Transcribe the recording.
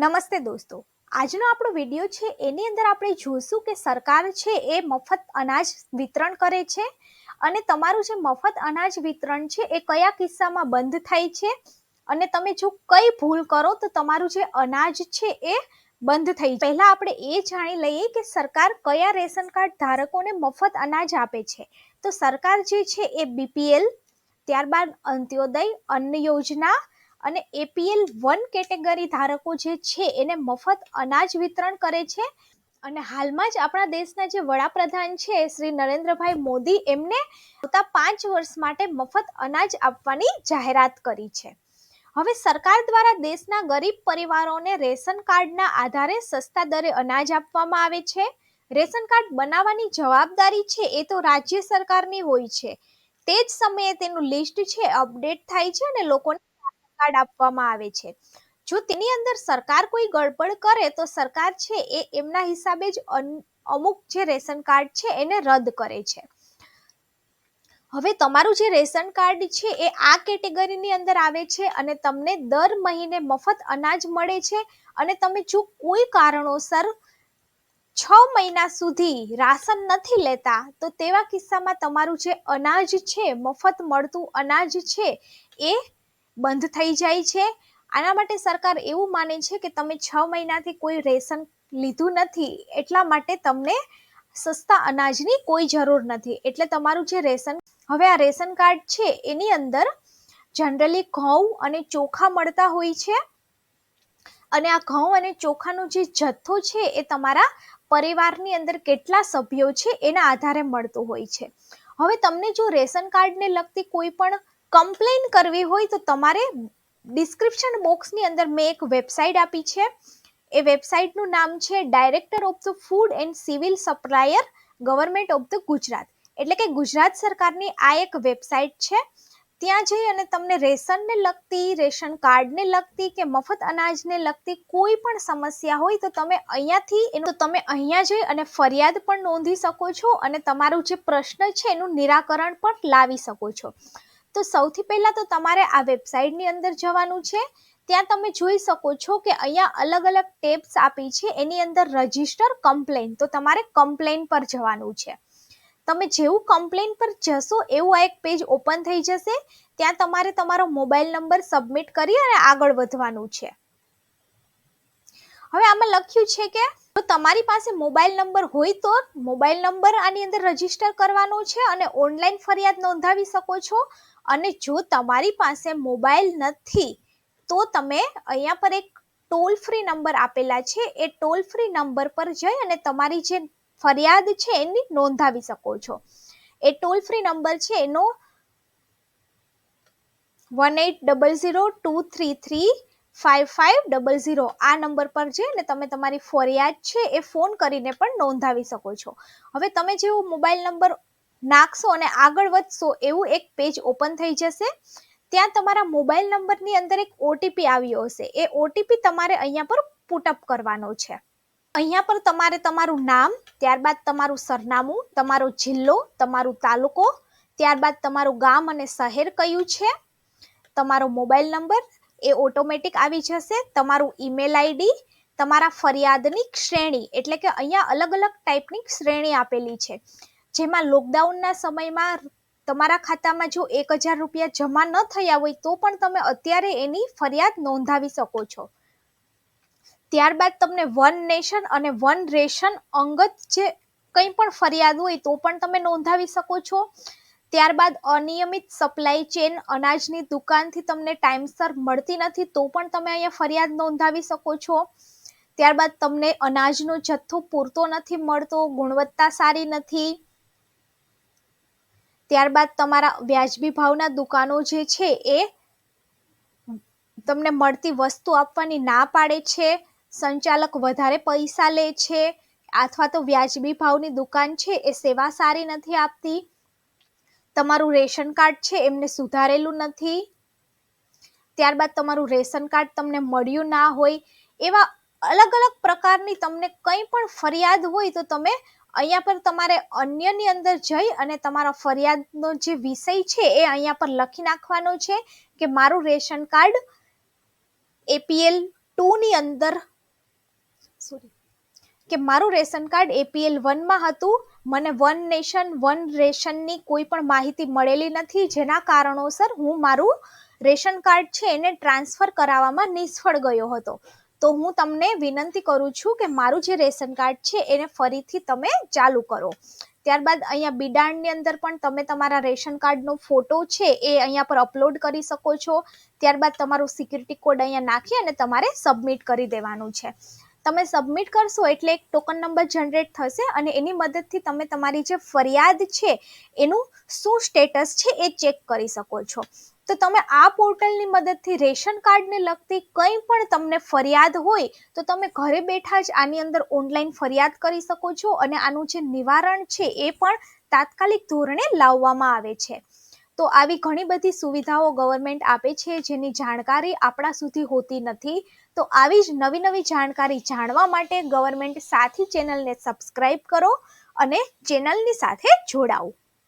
નમસ્તે દોસ્તો આજનો આપણો વીડિયો છે, એની અંદર આપણે જોઈશું કે સરકાર છે, એ મફત અનાજ વિતરણ કરે છે અને તમારું જે મફત અનાજ વિતરણ છે, એ કયા કિસ્સામાં બંધ થાય છે અને તમે જો કઈ ભૂલ કરો, તો તમારું જે અનાજ છે, એ બંધ થઈ. પહેલા આપણે એ જાણી લઈએ કે સરકાર કયા રેશન કાર્ડ ધારકોને મફત અનાજ આપે છે તો સરકાર જે છે, એ બીપીએલ ત્યારબાદ અંત્યોદય, અન્ન યોજના અને એપીએલ વન કેટેગરી ધારકો જે છે, એને મફત અનાજ વિતરણ કરે છે. અને હાલમાં જ આપણા દેશના જે વડાપ્રધાન છે, શ્રી નરેન્દ્રભાઈ મોદી, એમને આવતા પાંચ વર્ષ માટે મફત અનાજ આપવાની જાહેરાત કરી છે. હવે સરકાર દ્વારા દેશના ગરીબ પરિવારોને રેશન કાર્ડના આધારે સસ્તા દરે અનાજ આપવામાં આવે છે. રેશન કાર્ડ બનાવવાની જવાબદારી છે, એ તો રાજ્ય સરકારની હોય છે. તે જ સમયે તેનું લિસ્ટ છે, અપડેટ થાય છે અને લોકોને કાર્ડ આપવામાં આવે છે. જો તેની અંદર સરકાર કોઈ ગડબડ કરે તો સરકાર છે એ એમના હિસાબે જ અમુક જે રેશન કાર્ડ છે એને રદ કરે છે. હવે તમારું જે રેશન કાર્ડ છે એ આ કેટેગરીની અંદર આવે છે અને તમને દર મહિને મફત અનાજ મળે છે અને તમે જો કોઈ કારણોસર છ મહિના સુધી રાશન નથી લેતા, તો તેવા કિસ્સામાં તમારું જે અનાજ છે, મફત મળતું અનાજ છે, એ બંધ થઈ જાય છે. આના માટે સરકાર એવું માને છે કે તમે છ મહિનાથી કોઈ રેશન લીધું નથી, એટલા માટે તમને સસ્તા અનાજની કોઈ જરૂર નથી. એટલે તમારું જે રેશન, હવે આ રેશન કાર્ડ છે, એની અંદર જનરલી ઘઉં અને ચોખા મળતા હોય છે. અને આ ઘઉં અને ચોખાનો જે જથ્થો છે, એ તમારા પરિવારની અંદર કેટલા સભ્યો છે, એના આધારે મળતો હોય છે. હવે તમને જો રેશન કાર્ડને લગતી કોઈ પણ કમ્પ્લેન કરવી હોય તો તમારે ડિસ્ક્રિપ્શન બોક્સની અંદર મેં એક વેબસાઇટ આપી છે. એ વેબસાઇટનું નામ છે director of the food and civil supplier government of the Gujarat એટલે કે ગુજરાત સરકારની આ એક વેબસાઇટ છે. ત્યાં જઈ અને તમને રેશનને લગતી, રેશન કાર્ડને લગતી કે મફત અનાજને લગતી કોઈ પણ સમસ્યા હોય તો તમે અહીંયાથી એનું તમે અહીંયા જઈ અને ફરિયાદ પણ નોંધી શકો છો અને તમારું જે પ્રશ્ન છે એનું નિરાકરણ પણ લાવી શકો છો. તો સૌથી પહેલાં તો તમારે આ વેબસાઇટની અંદર જવાનું છે. ત્યાં તમે જોઈ શકો છો કે અહીંયા અલગ અલગ ટેબ્સ આપી છે. એની અંદર રજિસ્ટર, કમ્પ્લેન. તો તમારે કમ્પ્લેન પર જવાનું છે. તમે જેવું કમ્પ્લેન પર જશો એવું આ એક પેજ ઓપન થઈ જશે. ત્યાં તમારે તમારો મોબાઈલ નંબર સબમિટ કરી અને આગળ વધવાનું છે. હવે આમાં લખ્યું છે કે જો તમારી પાસે મોબાઈલ નંબર હોય તો મોબાઈલ નંબર આની અંદર રજિસ્ટર કરવાનો છે અને ઓનલાઈન ફરિયાદ નોંધાવી શકો છો. અને જો તમારી પાસે મોબાઈલ નથી, તો તમે અહીંયા પર એક ટોલ ફ્રી નંબર આપેલા છે. એ ટોલ ફ્રી નંબર પર જઈ અને તમારી જે ફરિયાદ છે એની નોંધાવી શકો છો. એ ટોલ ફ્રી નંબર છે એનો one eight double zero two three three five five double zero. આ નંબર પર જઈને તમે તમારી ફરિયાદ છે એ ફોન કરીને પણ નોંધાવી શકો છો. હવે તમે જેવો મોબાઈલ નંબર નાખશો અને આગળ વધશો એવું એક પેજ ઓપન થઈ જશે. ત્યાં તમારા મોબાઈલ નંબરની અંદર એક ઓટીપી આવ્યો હશે. એ ઓટીપી તમારે અહીંયા પર પુટઅપ કરવાનો છે. અહીંયા પર તમારે તમારું નામ, ત્યારબાદ તમારું સરનામું, તમારો જિલ્લો, તમારું તાલુકો, ત્યારબાદ તમારું ગામ અને શહેર કયું છે, તમારો મોબાઈલ નંબર એ ઓટોમેટિક આવી જશે, તમારું ઈમેલ આઈડી તમારા ફરિયાદની શ્રેણી, એટલે કે અહીંયા અલગ અલગ ટાઈપની શ્રેણી આપેલી છે. જેમાં લોકડાઉનના સમયમાં તમારા ખાતામાં જો એક હજાર રૂપિયા જમા ન થયા હોય તો પણ તમે અત્યારે એની ફરિયાદ નોંધાવી શકો છો. ત્યારબાદ તમને વન નેશન અને વન રેશન અંગત જે કંઈ પણ ફરિયાદ હોય તો પણ તમે નોંધાવી શકો છો. ત્યારબાદ અનિયમિત સપ્લાય ચેન અનાજની દુકાનથી તમને ટાઈમસર મળતી નથી તો પણ તમે અહીંયા ફરિયાદ નોંધાવી શકો છો. ત્યારબાદ તમને અનાજનો જથ્થો પૂરતો નથી મળતો, ગુણવત્તા સારી નથી. ત્યારબાદ તમારા વ્યાજબી ભાવના દુકાનો જે છે એ તમને મળતી વસ્તુ આપવાની ના પાડે છે, સંચાલક વધારે પૈસા લે છે, અથવા તો વ્યાજબી ભાવની દુકાન છે એ સેવા સારી નથી આપતી, તમારું રેશન કાર્ડ છે એમને સુધારેલું નથી, ત્યારબાદ તમારું રેશન કાર્ડ તમને મળ્યું ના હોય, એવા અલગ અલગ પ્રકારની તમને કંઈ પણ ફરિયાદ હોય તો તમે અહીંયા પર તમારે અન્યની અંદર જઈ અને તમારા ફરિયાદનો જે વિષય છે એ અહીંયા પર લખી નાખવાનો છે કે મારું રેશન કાર્ડ એપીએલ ટુની અંદર સોરી કે મારું રેશન કાર્ડ એપીએલ વનમાં હતું. મને વન નેશન વન રેશનની કોઈ પણ માહિતી મળેલી નથી. જેના કારણોસર હું મારું રેશન કાર્ડ છે એને ટ્રાન્સફર કરાવવામાં નિષ્ફળ ગયો હતો. તો હું તમને વિનંતી કરું છું કે મારું જે રેશન કાર્ડ છે, એને ફરીથી તમે ચાલુ કરો. ત્યારબાદ અહીંયા બિડાણની અંદર પણ તમે તમારા રેશન કાર્ડનો ફોટો છે, એ અહીંયા પર અપલોડ કરી શકો છો. ત્યારબાદ તમારું સિક્યુરિટી કોડ અહીંયા નાખી અને તમારે સબમિટ કરી દેવાનું છે. તમે સબમિટ કરશો એટલે એક ટોકન નંબર જનરેટ થશે અને એની મદદથી તમે તમારી જે ફરિયાદ છે, એનું શું સ્ટેટસ છે, એ ચેક કરી શકો છો. તો તમે આ પોર્ટલની મદદથી રેશન કાર્ડને લગતી કંઈ પણ તમને ફરિયાદ હોય, તો તમે ઘરે બેઠા જ આની અંદર ઓનલાઈન ફરિયાદ કરી શકો છો અને આનું જે નિવારણ છે એ પણ તાત્કાલિક ધોરણે લાવવામાં આવે છે. તો આવી ઘણી બધી સુવિધાઓ ગવર્મેન્ટ આપે છે, જેની જાણકારી આપણા સુધી હોતી નથી. તો આવી જ નવી નવી જાણકારી જાણવા માટે ગવર્મેન્ટ સાથી ચેનલને સબસ્ક્રાઈબ કરો અને ચેનલની સાથે જોડાઓ.